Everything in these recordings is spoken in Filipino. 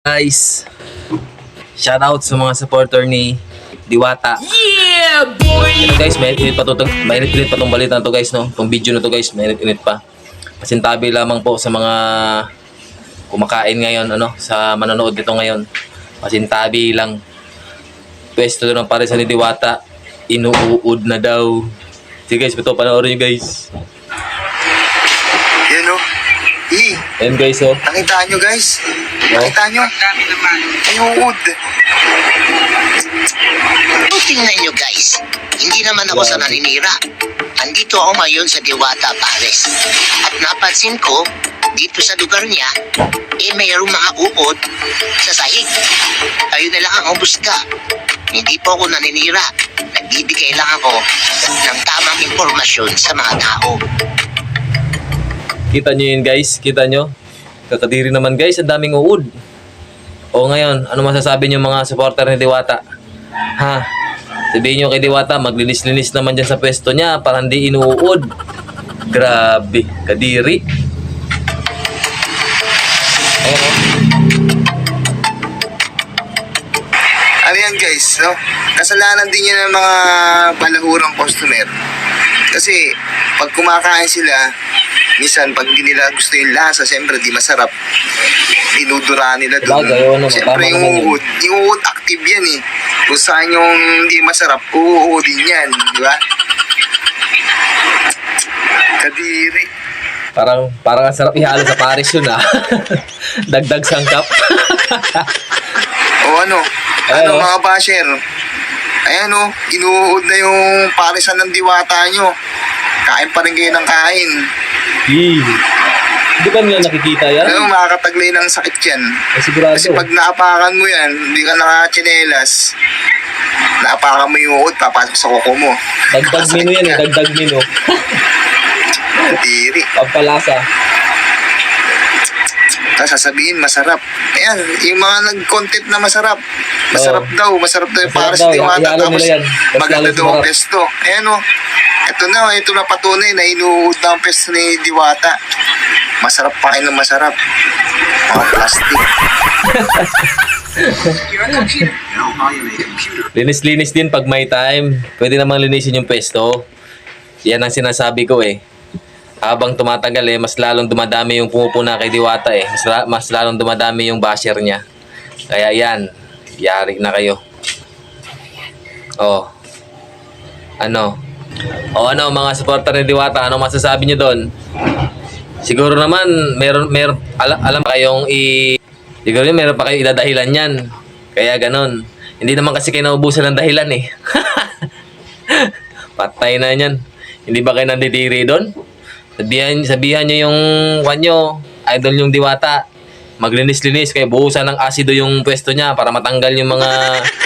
Guys, shout out sa mga supporter ni Diwata. Yeah, boy! Ito guys, may init pa to, may init pa tong balita na to guys, no? Tong video na to guys, may init pa. Pasintabi lamang po sa mga kumakain ngayon, ano, sa manonood dito ngayon. Pasintabi lang. Pwesto ng pare sa ni Diwata, inuud na daw. Sige guys, ito panoorin nyo guys. Eh, Ayan guys, oh. nakita nyo guys? Nakita nyo? Dami naman. Ayun. O tingnan nyo guys, hindi naman ako sa naninira. Andito ako ngayon sa Diwata Pares. At napansin ko, dito sa lugar niya, eh mayroong mga uod sa sahig. Kayo na lang ang ubuska. Hindi po ako naninira. Nagbibigay lang ako ng tamang impormasyon sa mga tao. Kita nyo yun guys, kita nyo. Kakadiri naman guys, ang daming uod. O ngayon, ano masasabi nyo mga supporter ni Diwata? Ha? Sabihin nyo kay Diwata, maglinis-linis naman dyan sa pwesto niya para hindi inuud. Grabe, kadiri. Ayan o. Ano yan guys, no? Kasalanan din yan ng mga balahurang customer. Kasi, pag kumakain sila, minsan pag hindi nila gusto yung lasa, siyempre di masarap. Dinudura nila doon. Naman, Siyempre yung uod, yung uod active yan eh. Kung saan yung hindi masarap, uuudin yan, di ba? Kadiri. Parang, parang ang sarap ihalo sa Paris yun ah. Dagdag sangkap. O ano, ano oh. mga basher, ayan o, inuud na yung parisan ng diwata nyo. Kain pa rin kayo ng kain. Yee. Hindi ba nila nakikita yan? Ano, makakataglay ng sakit yan. Eh, sigurado. Kasi pag naapakan mo yan, hindi ka nakachinelas, naapakan mo yung uod, papasok sa kuko mo. Dagdag menu yan eh, dagdag menu. Diri. Pampalasa. Tapos sasabihin, masarap. Ayan, yung mga nag-content na masarap. Masarap Oo. daw, masarap daw yung Masarap para daw, ihalo Tapos nila yan. Mas maganda lalo daw ang sumarap. pesto. Ayan o. Ito na, ito na patunay na inuud na ang pesto ni Diwata. Masarap pa kayo ng masarap. Mga plastic. You're a computer. Linis-linis din pag may time. Pwede namang linisin yung pwesto. Yan ang sinasabi ko eh. Habang tumatagal eh, mas lalong dumadami yung pumupuna kay Diwata eh. Mas, mas lalong dumadami yung basher niya. Kaya yan, yari na kayo. Oh. Ano? O ano mga supporter ni Diwata, ano masasabi niyo doon? Siguro naman meron meron alam, alam pa kayong i Siguro meron pa kayo idadahilan yan. Kaya ganon. Hindi naman kasi kayo naubusan ng dahilan eh. Patay na yan. Hindi ba kayo nandidiri doon? Sabihan, sabihan nyo yung kanyo, idol yung diwata. Maglinis-linis kayo, buhusan ng asido yung pwesto niya para matanggal yung mga...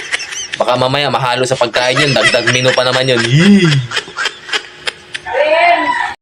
Baka mamaya mahalo sa pagkain yun, dagdag menu pa naman yun. Yee!